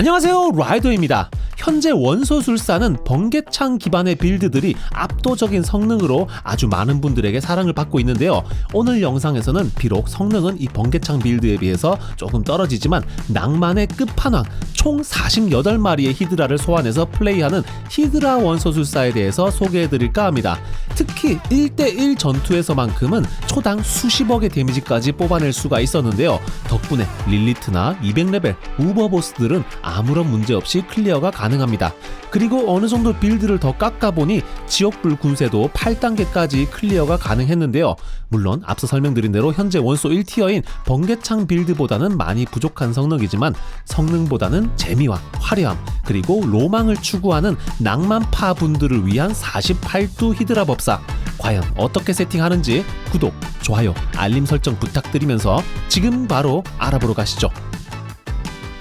안녕하세요. 라이더입니다 현재 원소술사는 번개창 기반의 빌드들이 압도적인 성능으로 아주 많은 분들에게 사랑을 받고 있는데요. 오늘 영상에서는 비록 성능은 이 번개창 빌드에 비해서 조금 떨어지지만 낭만의 끝판왕 총 48마리의 히드라를 소환해서 플레이하는 히드라 원소술사에 대해서 소개해드릴까 합니다. 특히 1대1 전투에서만큼은 초당 수십억의 데미지까지 뽑아낼 수가 있었는데요. 덕분에 릴리트나 200레벨 우버보스들은 아무런 문제 없이 클리어가 가능합니다. 그리고 어느 정도 빌드를 더 깎아보니 지옥불 군세도 8단계까지 클리어가 가능했는데요. 물론 앞서 설명드린 대로 현재 원소 1티어인 번개창 빌드보다는 많이 부족한 성능이지만 성능보다는 재미와 화려함 그리고 로망을 추구하는 낭만파 분들을 위한 48두 히드라 법사 과연 어떻게 세팅하는지 구독, 좋아요, 알림 설정 부탁드리면서 지금 바로 알아보러 가시죠.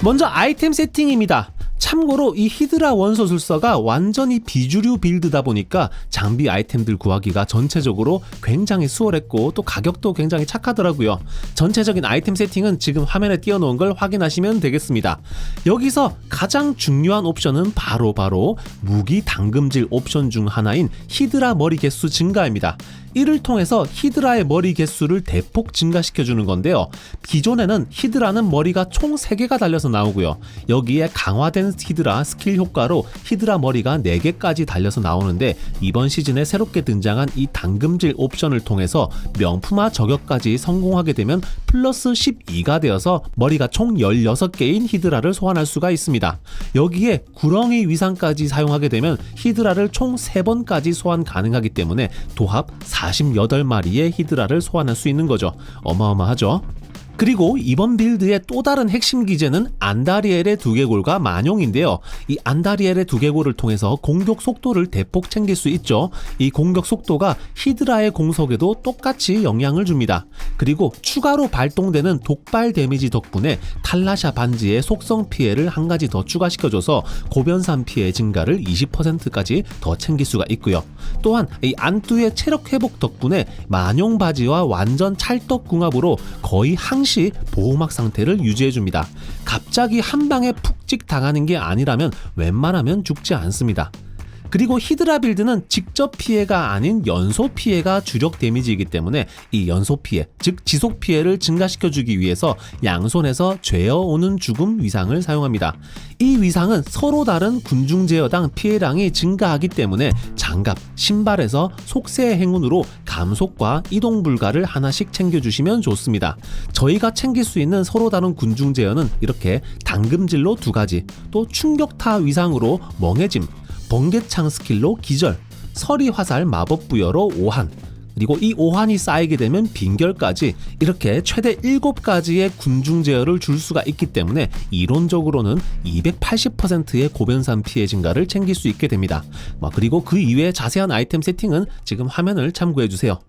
먼저 아이템 세팅입니다. 참고로 이 히드라 원소술사가 완전히 비주류 빌드다 보니까 장비 아이템들 구하기가 전체적으로 굉장히 수월했고 또 가격도 굉장히 착하더라고요. 전체적인 아이템 세팅은 지금 화면에 띄워놓은 걸 확인하시면 되겠습니다. 여기서 가장 중요한 옵션은 바로 바로 무기 당금질 옵션 중 하나인 히드라 머리 개수 증가입니다. 이를 통해서 히드라의 머리 개수를 대폭 증가시켜 주는 건데요. 기존에는 히드라는 머리가 총 3개가 달려서 나오고요. 여기에 강화된 히드라 스킬 효과로 히드라 머리가 4개까지 달려서 나오는데 이번 시즌에 새롭게 등장한 이 당금질 옵션을 통해서 명품화 저격까지 성공하게 되면 플러스 12가 되어서 머리가 총 16개인 히드라를 소환할 수가 있습니다. 여기에 구렁이 위상까지 사용하게 되면 히드라를 총 3번까지 소환 가능하기 때문에 도합 48마리의 히드라를 소환할 수 있는 거죠. 어마어마하죠. 그리고 이번 빌드의 또 다른 핵심 기제는 안다리엘의 두개골과 만용인데요. 이 안다리엘의 두개골을 통해서 공격 속도를 대폭 챙길 수 있죠. 이 공격 속도가 히드라의 공속에도 똑같이 영향을 줍니다. 그리고 추가로 발동되는 독발 데미지 덕분에 탈라샤 반지의 속성 피해를 한 가지 더 추가시켜줘서 고변산 피해 증가를 20%까지 더 챙길 수가 있고요. 또한 이 안뚜의 체력 회복 덕분에 만용 바지와 완전 찰떡 궁합으로 거의 항시 보호막 상태를 유지해줍니다. 갑자기 한 방에 푹 찍 당하는 게 아니라면 웬만하면 죽지 않습니다. 그리고 히드라 빌드는 직접 피해가 아닌 연소 피해가 주력 데미지이기 때문에 이 연소 피해, 즉 지속 피해를 증가시켜주기 위해서 양손에서 죄어오는 죽음 위상을 사용합니다. 이 위상은 서로 다른 군중 제어당 피해량이 증가하기 때문에 장갑, 신발에서 속세의 행운으로 감속과 이동 불가를 하나씩 챙겨주시면 좋습니다. 저희가 챙길 수 있는 서로 다른 군중 제어는 이렇게 당금질로 두 가지, 또 충격타 위상으로 멍해짐, 번개창 스킬로 기절, 서리 화살 마법 부여로 오한, 그리고 이 오한이 쌓이게 되면 빙결까지 이렇게 최대 7가지의 군중 제어를 줄 수가 있기 때문에 이론적으로는 280%의 고변산 피해 증가를 챙길 수 있게 됩니다. 뭐 그리고 그 이외의 자세한 아이템 세팅은 지금 화면을 참고해 주세요.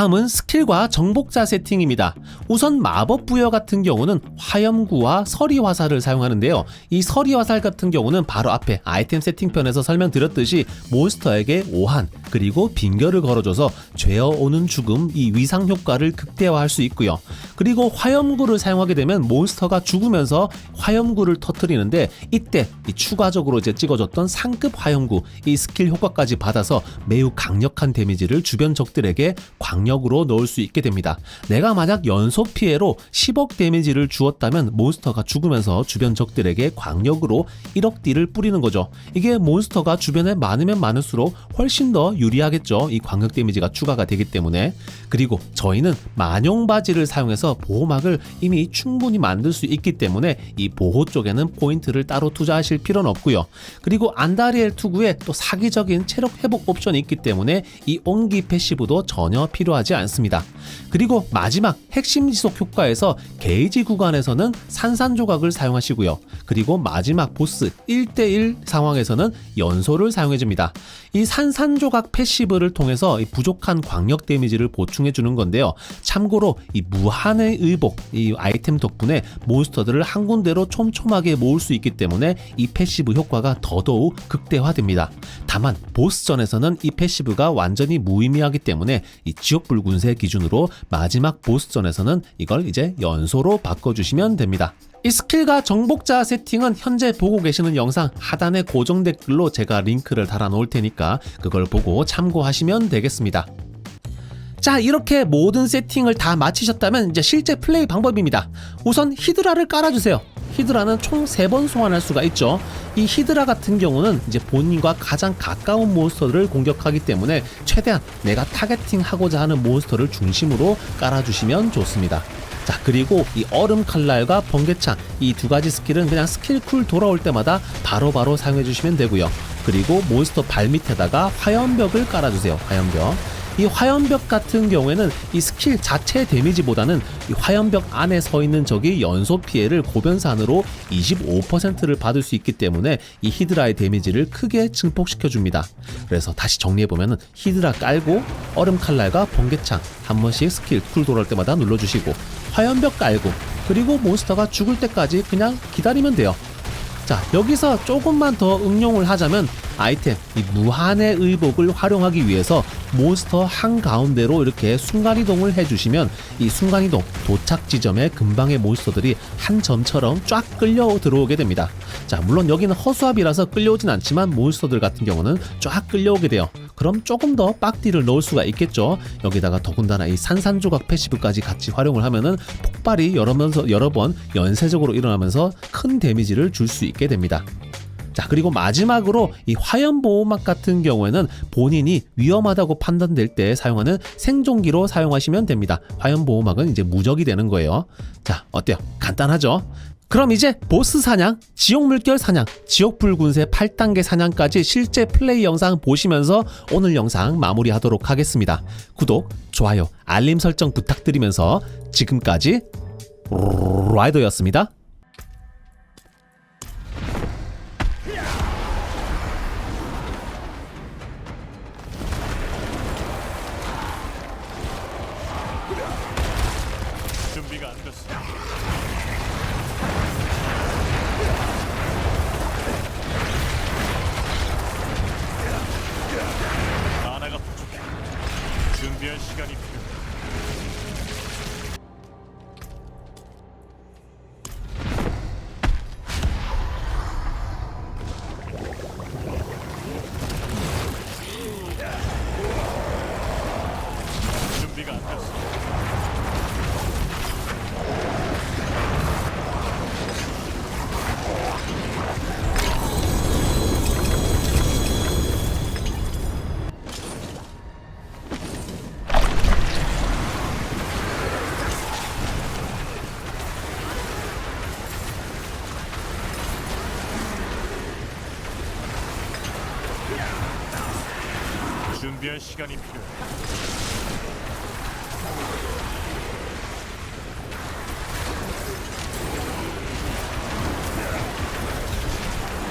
다음은 스킬과 정복자 세팅입니다. 우선 마법 부여 같은 경우는 화염구와 서리 화살을 사용하는데요. 이 서리 화살 같은 경우는 바로 앞에 아이템 세팅편에서 설명드렸듯이 몬스터에게 오한 그리고 빙결을 걸어줘서 죄어 오는 죽음 이 위상 효과를 극대화할 수 있고요. 그리고 화염구를 사용하게 되면 몬스터가 죽으면서 화염구를 터트리는데 이때 이 추가적으로 이제 찍어줬던 상급 화염구 이 스킬 효과까지 받아서 매우 강력한 데미지를 주변 적들에게 광 력으로 넣을 수 있게 됩니다. 내가 만약 연속 피해로 10억 데미지를 주었다면 몬스터가 죽으면서 주변 적들에게 광력으로 1억 딜을 뿌리는 거죠. 이게 몬스터가 주변에 많으면 많을수록 훨씬 더 유리하겠죠. 이 광역 데미지가 추가가 되기 때문에. 그리고 저희는 만용 바지를 사용해서 보호막을 이미 충분히 만들 수 있기 때문에 이 보호 쪽에는 포인트를 따로 투자하실 필요는 없고요. 그리고 안다리엘 투구에 또 사기적인 체력 회복 옵션이 있기 때문에 이 온기 패시브도 전혀 필요하지 않습니다. 그리고 마지막 핵심 지속 효과에서 게이지 구간에서는 산산조각을 사용하시고요. 그리고 마지막 보스 1대1 상황에서는 연소를 사용해줍니다. 이 산산조각 패시브를 통해서 이 부족한 광역 데미지를 보충해 주는 건데요. 참고로 이 무한의 의복 이 아이템 덕분에 몬스터들을 한 군데로 촘촘하게 모을 수 있기 때문에 이 패시브 효과가 더더욱 극대화됩니다. 다만 보스전에서는 이 패시브가 완전히 무의미하기 때문에 이 지옥 불 군세 기준으로 마지막 보스전에서는 이걸 이제 연소로 바꿔주시면 됩니다. 이 스킬과 정복자 세팅은 현재 보고 계시는 영상 하단의 고정 댓글로 제가 링크를 달아 놓을 테니까 그걸 보고 참고하시면 되겠습니다. 자, 이렇게 모든 세팅을 다 마치셨다면 이제 실제 플레이 방법입니다. 우선 히드라를 깔아주세요. 히드라는 총 3번 소환할 수가 있죠. 이 히드라 같은 경우는 이제 본인과 가장 가까운 몬스터를 공격하기 때문에 최대한 내가 타겟팅하고자 하는 몬스터를 중심으로 깔아주시면 좋습니다. 자 그리고 이 얼음 칼날과 번개창 이 두 가지 스킬은 그냥 스킬 쿨 돌아올 때마다 바로바로 사용해 주시면 되고요. 그리고 몬스터 발 밑에다가 화염벽을 깔아주세요. 화염벽. 이 화염벽 같은 경우에는 이 스킬 자체 데미지보다는 이 화염벽 안에 서 있는 적이 연소 피해를 고변산으로 25%를 받을 수 있기 때문에 이 히드라의 데미지를 크게 증폭시켜 줍니다. 그래서 다시 정리해 보면은 히드라 깔고 얼음 칼날과 번개창 한 번씩 스킬 쿨 돌아올 때마다 눌러 주시고 화염벽 깔고 그리고 몬스터가 죽을 때까지 그냥 기다리면 돼요. 자 여기서 조금만 더 응용을 하자면 아이템 이 무한의 의복을 활용하기 위해서 몬스터 한가운데로 이렇게 순간이동을 해주시면 이 순간이동 도착 지점에 근방의 몬스터들이 한 점처럼 쫙 끌려 들어오게 됩니다. 자 물론 여기는 허수아비라서 끌려오진 않지만 몬스터들 같은 경우는 쫙 끌려오게 돼요. 그럼 조금 더 빡디를 넣을 수가 있겠죠? 여기다가 더군다나 이 산산조각 패시브까지 같이 활용을 하면은 폭발이 여러 번 연쇄적으로 일어나면서 큰 데미지를 줄 수 있게 됩니다 자 그리고 마지막으로 이 화염 보호막 같은 경우에는 본인이 위험하다고 판단될 때 사용하는 생존기로 사용하시면 됩니다. 화염 보호막은 이제 무적이 되는 거예요. 자 어때요? 간단하죠? 그럼 이제 보스 사냥, 지옥 물결 사냥, 지옥 붉은새 8단계 사냥까지 실제 플레이 영상 보시면서 오늘 영상 마무리하도록 하겠습니다. 구독, 좋아요, 알림 설정 부탁드리면서 지금까지 라이더였습니다. 준비가 안 됐어. 준비할 시간이 필요해.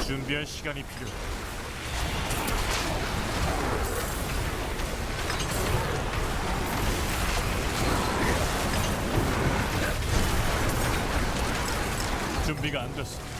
준비할 시간이 필요해. 준비가 안 됐어.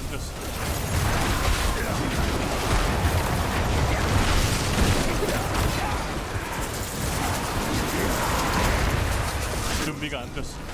안 됐어. 준비가 안 됐어.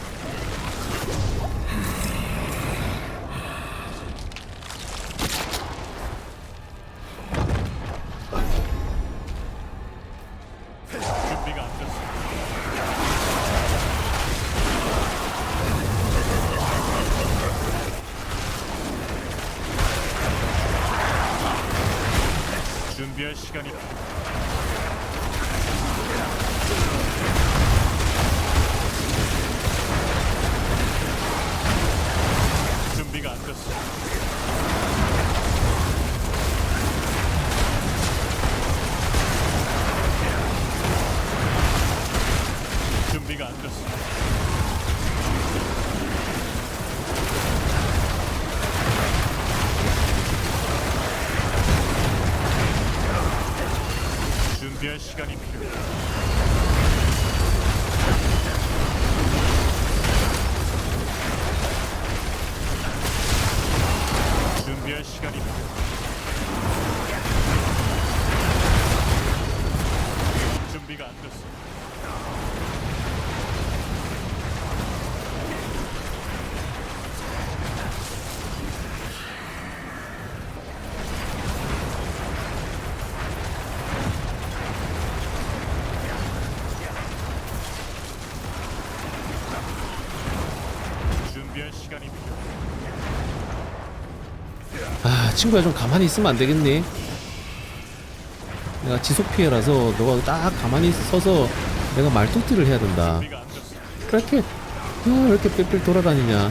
시간이 아 친구야 좀 가만히 있으면 안 되겠니? 내가 지속 피해라서 너가 딱 가만히 서서 내가 말뚝질을 해야 된다. 그렇게 아, 왜 이렇게 빽빽 돌아다니냐?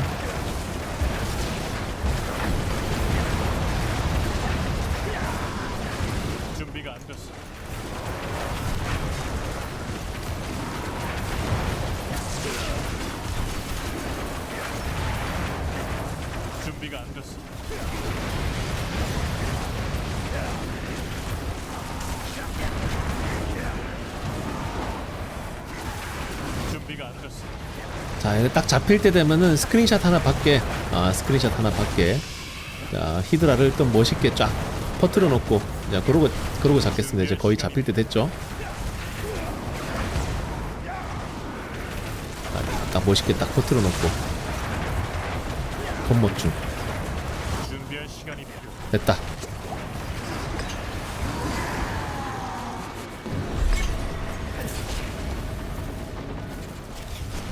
자, 이거 딱 잡힐 때 되면은 스크린샷 하나 받게. 아, 스크린샷 하나 받게. 자, 히드라를 또 멋있게 쫙 퍼트려 놓고. 자, 그러고 그러고 잡겠습니다. 이제 거의 잡힐 때 됐죠. 자, 딱 멋있게 딱 퍼트려 놓고. 겉멋중. 됐다.